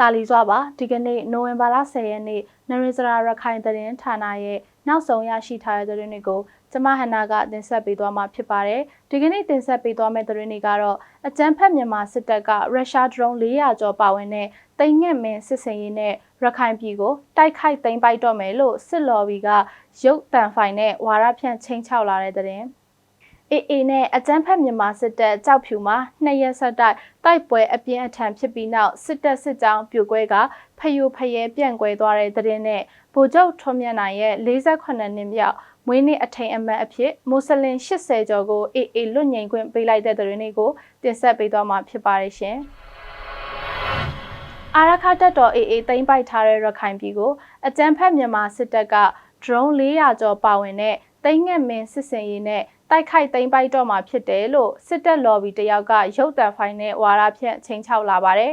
တာလီစွာပါဒီကနေ့နိုဝင်ဘာလ10ရက်နေ့နရစရာရခိုင်သတင်းဌာနရဲ့နောက်ဆုံးရရှိထားတဲ့သတင်းတွေကိုကျမဟန္နာကတင်ဆက်ပေးသွားမှာဖြစ်ပါတယ်ဒီကနေ့တင်ဆက်ပေးသွားမယ့်သတင်းတွေကတော့အကြမ်းဖက်မြန်မာစစ်တပ်ကရုရှားဒရုန်း400ကျော်ပါဝင်တဲ့တိမ်ငက်မင်းစစ်စင်ရေးနဲ့ရခိုင်ပြည်ကိုတိုက်ခိုက်သိမ်းပိုက်တော့မယ်လို့စစ်လော်ဘီကရုတ်တံဖိုင်နဲ့ဝါရဖြန့်ချင်းချောက်လာတဲ့သတင်း အေအေနဲ့အကြမ်းဖက်မြန်မာစစ်တပ်ကြောက်ဖြူမှာနှစ်ရက်ဆက်တိုက်တိုက်ပွဲအပြင်းအထန်ဖြစ်ပြီးနောက်စစ်တပ်စစ်ကြောင်းပြိုကွဲကဖယိုဖယဲပြန့်ကွဲသွားတဲ့တဲ့နဲ့ဗိုလ်ချုပ်ထွန်းမြတ်နိုင်ရဲ့48နှစ်မြောက်မွေးနေ့အထိန်အမှတ်အဖြစ်မွတ်စလင်80ကျော်ကိုအေအေလွတ်ငြိမ်ခွင့်ပေးလိုက်တဲ့တဲ့တွေကိုတင်ဆက်ပေးသွားမှာဖြစ်ပါတယ်ရှင်အာရခတက်တော်အေအေသိမ်းပိုက်ထားတဲ့ရခိုင်ပြည်ကိုအကြမ်းဖက်မြန်မာစစ်တပ်က drone 400ကျော်ပါဝင်တဲ့တိမ်ငက်မင်းစစ်စင်ရေးနဲ့ တိုက်ခိုက်သိမ်းပိုက်တော့မှာဖြစ်တယ်လို့စစ်တပ်လော်ဘီတယောက်ကရုတ်တံဖိုင်နဲ့ဝါရဖြန့်ချိန်ချောက်လာပါတယ်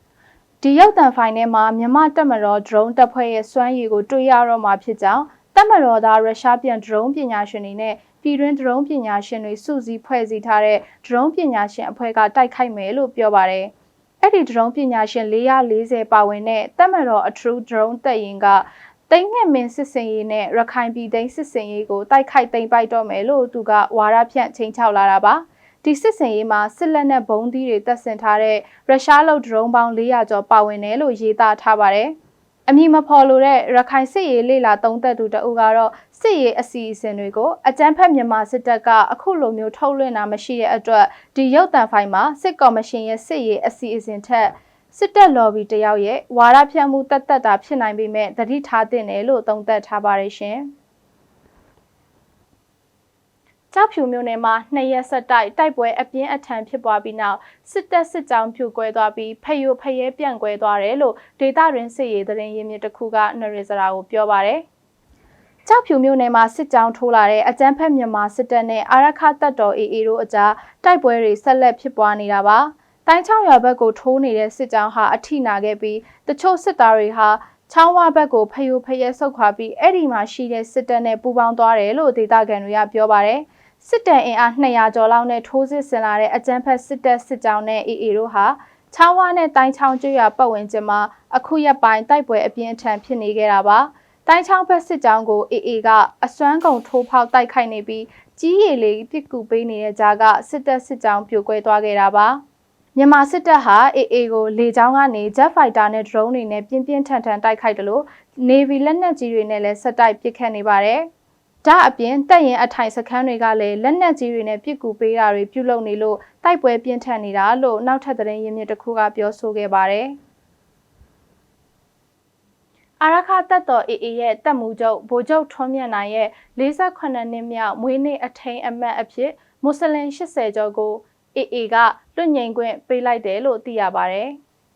။ဒီရုတ်တံဖိုင်ထဲမှာမြမတက်မတော် drone တပ်ဖွဲ့ရဲ့စွမ်းရည်ကိုတွေ့ရတော့မှာဖြစ်ကြောင်းတက်မတော်သားရုရှားပြန် drone ပညာရှင်တွေနဲ့ပြည်တွင်း drone ပညာရှင်တွေစုစည်းဖွဲ့စည်းထားတဲ့ drone ပညာရှင်အဖွဲ့ကတိုက်ခိုက်မယ်လို့ပြောပါတယ်။အဲ့ဒီ drone ပညာရှင်440ပါဝင်တဲ့တက်မတော်အထူး drone တပ်ရင်က တိမ်ငက်မင်းစစ်စင်ရေးနဲ့ရခိုင်ပြည်သိမ်းစစ်စင်ရေးကိုတိုက်ခိုက်သိမ်းပိုက်တော့မယ်လို့သူကဝါရဖြန့်ချိန်ချောက်လာတာပါဒီစစ်စင်ရေးမှာစစ်လက်နက်ဘုံသီးတွေတပ်ဆင်ထားတဲ့ရုရှားလုပ်ဒရုန်းပေါင်း400ကျော်ပါဝင်တယ်လို့ရေးသားထားပါတယ်အမည်မဖော်လို့တဲ့ရခိုင်စစ်ရေးလေလာသုံးသက်သူတအုပ်ကတော့စစ်ရေးအစီအစဉ်တွေကိုအကြမ်းဖက်မြန်မာစစ်တပ်ကအခုလိုမျိုးထုတ်လွှင့်တာမရှိတဲ့အတွက်ဒီရုပ်တံဖိုင်မှာစစ်ကော်မရှင်ရဲ့စစ်ရေးအစီအစဉ်ထက် စစ်တပ်လော်ဘီတယောက်ရဲ့ဝါရဖြန့်မှုတက်တက်တာဖြစ်နိုင်ပေမဲ့တတိထားတင်တယ်လို့သုံးသပ်ထားပါတယ်ရှင်။ကြောက်ဖြူမြို့နယ်မှာနှစ်ရက်ဆက်တိုက်တိုက်ပွဲအပြင်းအထန်ဖြစ်ပွားပြီးနောက်စစ်တပ်စစ်ကြောင်းဖြူကွဲသွားပြီးဖယိုဖယဲပြန့်ကွဲသွားတယ်လို့ဒေသရင်းစစ်ရေးသတင်းရင်းမြစ်တစ်ခုကနရစ်စရာကိုပြောပါရယ်။ကြောက်ဖြူမြို့နယ်မှာစစ်ကြောင်းထိုးလာတဲ့အကြမ်းဖက်မြန်မာစစ်တပ်နဲ့အာရခတပ်တော် AA တို့အကြားတိုက်ပွဲတွေဆက်လက်ဖြစ်ပွားနေတာပါ။ တိုင်းချောင်းရွာဘက်ကိုထိုးနေတဲ့စစ်ကြောင်းဟာအထိနာခဲ့ပြီးတချို့စစ်သားတွေဟာချောင်းဝဘက်ကိုဖယိုဖယဲဆုတ်ခွာပြီးအဲ့ဒီမှာရှိတဲ့စစ်တပ်နဲ့ပူးပေါင်းသွားတယ်လို့ဒေသခံတွေကပြောပါတယ်စစ်တပ်အင်အား200ကျော်လောက်နဲ့ထိုးစစ်ဆင်လာတဲ့အကြမ်းဖက်စစ်တပ်စစ်ကြောင်းနဲ့ AA တို့ဟာချောင်းဝနဲ့တိုင်းချောင်းကျွော်ပတ်ဝန်းကျင်မှာအခုရက်ပိုင်းတိုက်ပွဲအပြင်းအထန်ဖြစ်နေခဲ့တာပါတိုင်းချောင်းဘက်စစ်ကြောင်းကို AA ကအစွမ်းကုန်ထိုးဖောက်တိုက်ခိုက်နေပြီးကြီးရည်လေးပစ်ကူပေးနေတဲ့ကြားကစစ်တပ်စစ်ကြောင်းပြိုကွဲသွားခဲ့တာပါ။ မြန်မာစစ်တပ်ဟာ AA ကိုလေကြောင်းကနေ Jet Fighter နဲ့ drone တွေနဲ့ပြင်းပြင်းထန်ထန်တိုက်ခိုက်တယ်လို့ Navy လက်နက်ကြီးတွေနဲ့လည်းဆက်တိုက်ပစ်ခတ်နေပါတယ်။ဒါအပြင်တပ်ရင်အထိုင်စခန်းတွေကလည်းလက်နက်ကြီးတွေနဲ့ပစ်ကူပေးတာတွေပြုလုပ်နေလို့တိုက်ပွဲပြင်းထန်နေတာလို့နောက်ထပ်သတင်းရင်းမြစ်တစ်ခုကပြောဆိုခဲ့ပါတယ်။အာရခတပ်တော် AA ရဲ့တပ်မှုချုပ်ဗိုလ်ချုပ်ထွန်းမြတ်နိုင်ရဲ့48နှစ်မြောက်မွေးနေ့အထိမ်းအမှတ်အဖြစ်မွတ်စလင်80ကျော်ကို AA ကလွတ်ငြိမ်ခွင့်ပေးလိုက်တယ်လို့သိရပါတယ်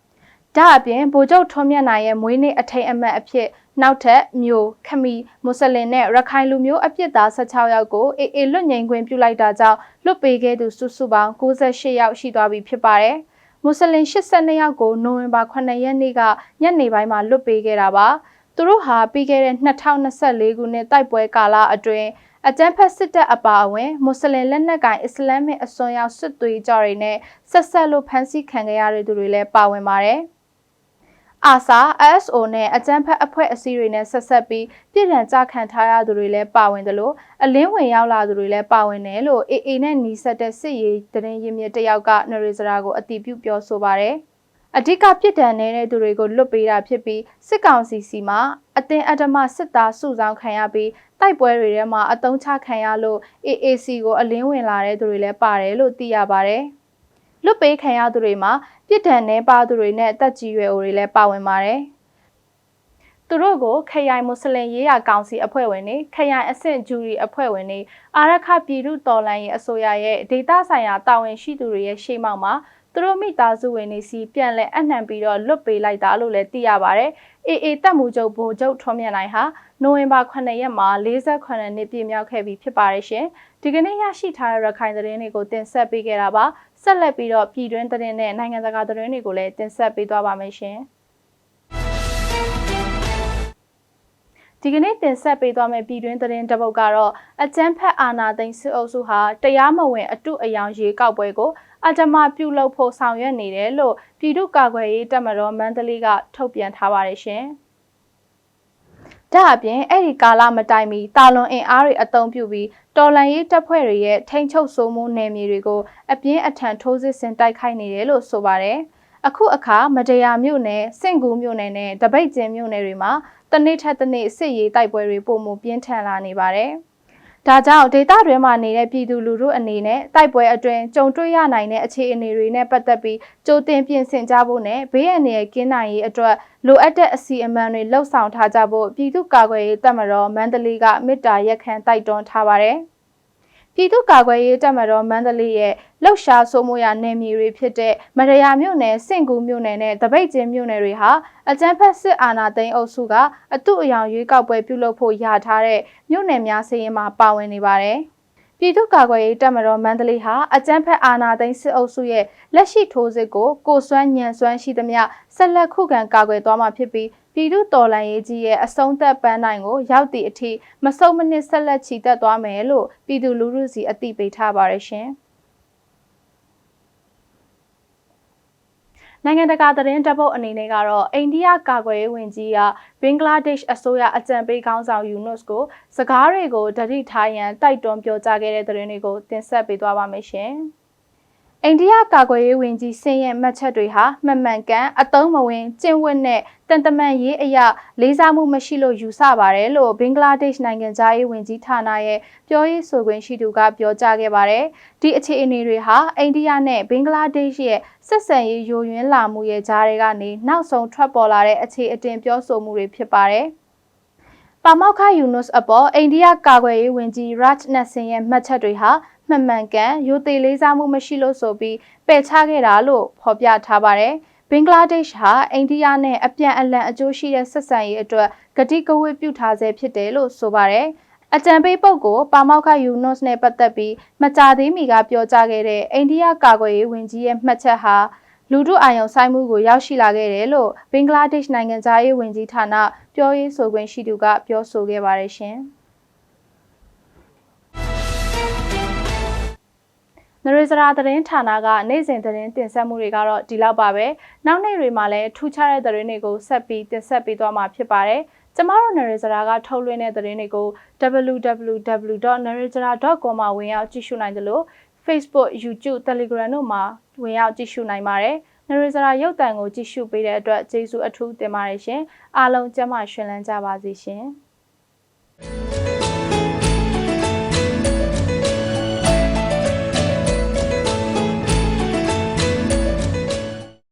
။ဒါအပြင်ဗိုလ်ချုပ်ထွန်းမြတ်နိုင်ရဲ့မွေးနေ့အထိမ်းအမှတ်အဖြစ်နောက်ထပ်မျိုးခမီမွတ်စလင်နဲ့ရခိုင်လူမျိုးအပြစ်သား16ယောက်ကိုအေအေလွတ်ငြိမ်ခွင့်ပြုလိုက်တာကြောင့်လွတ်ပေးခဲ့သူစုစုပေါင်း68ယောက်ရှိသွားပြီဖြစ်ပါတယ်။မွတ်စလင်82ယောက်ကိုနိုဝင်ဘာ9ရက်နေ့ကညနေပိုင်းမှာလွတ်ပေးခဲ့တာပါ။သူတို့ဟာပြီးခဲ့တဲ့2024ခုနှစ်တိုက်ပွဲကာလအတွင်း အကြမ်းဖက်စစ်တပ်အပါအဝင်မွတ်စလင်လက်နက်ကိုင်အစ္စလာမစ်အစွန်းရောက်စစ်သွေးကြတွေနဲ့ဆက်ဆက်လို့ဖမ်းဆီးခံခဲ့ရတဲ့သူတွေလည်းပါဝင်ပါတယ်။အာဆာ ASO နဲ့အကြမ်းဖက်အဖွဲ့အစည်းတွေနဲ့ဆက်ဆက်ပြီးပြည်ထန်ကြခံထားရသူတွေလည်းပါဝင်တယ်လို့အလင်းဝင်ရောက်လာသူတွေလည်းပါဝင်တယ်လို့ AA နဲ့နီးစပ်တဲ့စစ်ရေးတရင်ရင်းမြစ်တယောက်ကနရီစရာကိုအတည်ပြုပြောဆိုပါတယ်။ အဓိကပြစ်ဒဏ်နေတဲ့သူတွေကိုလွတ်ပေးတာဖြစ်ပြီးစစ်ကောင်စီစီမှာအသင်အဓမ္မစစ်သားစုဆောင်ခံရပြီးတိုက်ပွဲတွေထဲမှာအတုံးချခံရလို့ AAC ကိုအလင်းဝင်လာတဲ့သူတွေလည်းပါတယ်လို့သိရပါတယ်။လွတ်ပေးခံရသူတွေမှာပြစ်ဒဏ်နဲ့ပါသူတွေနဲ့တက်ကြီးရွယ်အိုတွေလည်းပါဝင်ပါတယ်။သူတို့ကိုခရိုင်မွတ်စလင်ရေးရာကောင်စီအဖွဲ့ဝင်တွေခရိုင်အဆင့်ဂျူရီအဖွဲ့ဝင်တွေအာရခပြည်သူတော်လှန်ရေးအစိုးရရဲ့ဒေတာဆိုင်ရာတာဝန်ရှိသူတွေရဲ့ရှေ့မှောက်မှာ သူတို့မိသားစုဝင်တွေစီပြန်လဲအနှံပြီးတော့လွတ်ပေးလိုက်တာလို့လည်းသိရပါတယ်။အေအေတပ်မှုချုပ်ဗိုလ်ချုပ်ထွန်းမြတ်နိုင်ဟာနိုဝင်ဘာ9ရက်မှာ48နှစ်ပြည့်မြောက်ခဲ့ပြီဖြစ်ပါတယ်ရှင်။ဒီကနေ့ရရှိထားတဲ့ရခိုင်သတင်းတွေကိုတင်ဆက်ပေးခဲ့တာပါ။ဆက်လက်ပြီးတော့ပြည်တွင်းသတင်းနဲ့နိုင်ငံတကာသတင်းတွေကိုလည်းတင်ဆက်ပေးသွားပါမယ်ရှင်။ ဒီကနေ့တင်ဆက်ပေးသွားမယ့်ပြည်တွင်းသတင်းတစ်ပုဒ်ကတော့အကြမ်းဖက်အာဏာသိမ်းစစ်အုပ်စုဟာတရားမဝင်အတုအယောင်ရေကောက်ပွဲကိုအကြမ်းမပြုလုပ်ဖို့ဆောင်ရွက်နေတယ်လို့ပြည်သူ့ကာကွယ်ရေးတပ်မတော်မန္တလေးကထုတ်ပြန်ထားပါတယ်ရှင်။ဒါအပြင်အဲ့ဒီကာလမတိုင်မီတာလွန်အင်အားတွေအုံပြုပြီးတော်လန်ရေးတပ်ဖွဲ့တွေရဲ့ထိန်းချုပ်စိုးမိုးနယ်မြေတွေကိုအပြင်းအထန်ထိုးစစ်ဆင်တိုက်ခိုက်နေတယ်လို့ဆိုပါတယ်။ အခုအခါမတရားမြို့နယ်စင့်ကူးမြို့နယ်နဲ့တပိတ်ကျင်းမြို့နယ်တွေမှာတနေ့ထက်တနေ့စစ်ရေးတိုက်ပွဲတွေပုံမှုပြင်းထန်လာနေပါတယ်။ဒါကြောင့်ဒေသတွင်းမှာနေတဲ့ပြည်သူလူထုအနေနဲ့တိုက်ပွဲအတွင်းကြုံတွေ့ရနိုင်တဲ့အခြေအနေတွေနဲ့ပတ်သက်ပြီးကြိုတင်ပြင်ဆင်ကြဖို့နဲ့ဘေးအန္တရာယ်ကင်းနိုင်ရေးအတွက်လိုအပ်တဲ့အစီအမံတွေလှုပ်ဆောင်ထားကြဖို့ပြည်သူ့ကာကွယ်ရေးတပ်မတော်မန္တလေးကမေတ္တာရက်ခံတိုက်တွန်းထားပါတယ်။ ပြည်သူ့ကာကွယ်ရေးတပ်မတော်မန္တလေးရဲ့လှုပ်ရှားဆိုးမိုးရနယ်မြေတွေဖြစ်တဲ့မရယာမြို့နယ်စင့်ကူးမြို့နယ်နဲ့တပိတ်ကျင်းမြို့နယ်တွေဟာအကြမ်းဖက်စစ်အာဏာသိမ်းအုပ်စုကအတုအယောင်ရွေးကောက်ပွဲပြုလုပ်ဖို့ရထားတဲ့မြို့နယ်များစီရင်မှာပါဝင်နေပါတယ်။ပြည်သူ့ကာကွယ်ရေးတပ်မတော်မန္တလေးဟာအကြမ်းဖက်အာဏာသိမ်းစစ်အုပ်စုရဲ့လက်ရှိထိုးစစ်ကိုကိုစွမ်းညံစွမ်းရှိသမျှဆက်လက်ခုခံကာကွယ်သွားမှာဖြစ်ပြီး ပြည်သူတော်လှန်ရေးကြီးရဲ့အဆုံးသက်ပန်းနိုင်ကိုရောက်သည့်အထိမဆုံးမနစ်ဆက်လက်ချီတက်သွားမယ်လို့ပြည်သူလူထုစီအသိပေးထားပါရရှင်။နိုင်ငံတကာသတင်းတပ်ပုတ်အနေနဲ့ကတော့အိန္ဒိယကာကွယ်ရေးဝန်ကြီးကဘင်္ဂလားဒေ့ရှ်အစိုးရအကြံပေးခေါင်းဆောင်ယူနွတ်ကိုစကားတွေကိုတတိထားရန်တိုက်တွန်းပြောကြားခဲ့တဲ့သတင်းတွေကိုတင်ဆက်ပေးသွားပါမယ်ရှင်။ အိန္ဒိယကာကွယ်ရေးဝန်ကြီးစင်ရဲ့မှတ်ချက်တွေဟာမှန်မှန်ကန်အသုံးမဝင်ကျင့်ဝတ်နဲ့တန်တမန်ရေးအရာလေးစားမှုမရှိလို့ယူဆပါတယ်လို့ဘင်္ဂလားဒေ့ရှ်နိုင်ငံသားရေးဝန်ကြီးဌာနရဲ့ပြောရေးဆိုခွင့်ရှိသူကပြောကြားခဲ့ပါတယ်။ဒီအခြေအနေတွေဟာအိန္ဒိယနဲ့ဘင်္ဂလားဒေ့ရှ်ရဲ့ဆက်ဆံရေးယိုယွင်းလာမှုရဲ့ကြားတွေကနေနောက်ဆုံးထွက်ပေါ်လာတဲ့အခြေအတင်ပြောဆိုမှုတွေဖြစ်ပါတယ်။ပါမောက်ခယူနုစ်အပေါ်အိန္ဒိယကာကွယ်ရေးဝန်ကြီး Raj Nasin ရဲ့မှတ်ချက်တွေဟာ မှန်မှန်ကန်ရိုသေလေးစားမှုမရှိလို့ဆိုပြီးပယ်ချခဲ့တာလို့ဖော်ပြထားပါတယ်။ဘင်္ဂလားဒေ့ရှ်ဟာအိန္ဒိယနဲ့အပြန်အလှန်အကျိုးရှိတဲ့ဆက်ဆံရေးအတွက်ကတိကဝတ်ပြုထားဆဲဖြစ်တယ်လို့ဆိုပါတယ်။အကြံပေးပုဂ္ဂိုလ်ပါမောက်ခယူနွတ်နဲ့ပတ်သက်ပြီးမကြသေးမီကပြောကြားခဲ့တဲ့အိန္ဒိယကာကွယ်ရေးဝန်ကြီးရဲ့မှတ်ချက်ဟာလူထုအာရုံစိုက်မှုကိုရောက်ရှိလာခဲ့တယ်လို့ဘင်္ဂလားဒေ့ရှ်နိုင်ငံသားရေးဝန်ကြီးဌာနပြောရေးဆိုခွင့်ရှိသူကပြောဆိုခဲ့ပါတယ်ရှင်။ နရေစရာသတင်းဌာနကနေ့စဉ်သတင်းတင်ဆက်မှုတွေကတော့ဒီလောက်ပါပဲနောက်နေ့တွေမှာလည်းထူးခြားတဲ့သတင်းတွေကိုဆက်ပြီးတင်ဆက်ပေးသွားမှာဖြစ်ပါတယ်ကျမတို့နရေစရာကထုတ်လွှင့်တဲ့သတင်းတွေကို www.narejara.com မှာဝင်ရောက်ကြည့်ရှုနိုင်တယ်လို့ Facebook, YouTube, Telegram တို့မှာဝင်ရောက်ကြည့်ရှုနိုင်ပါတယ်နရေစရာရုပ်တံကိုကြည့်ရှုပေးတဲ့အတွက်ကျေးဇူးအထူးတင်ပါတယ်ရှင်အားလုံးကျမရှင်လန်းကြပါစေရှင်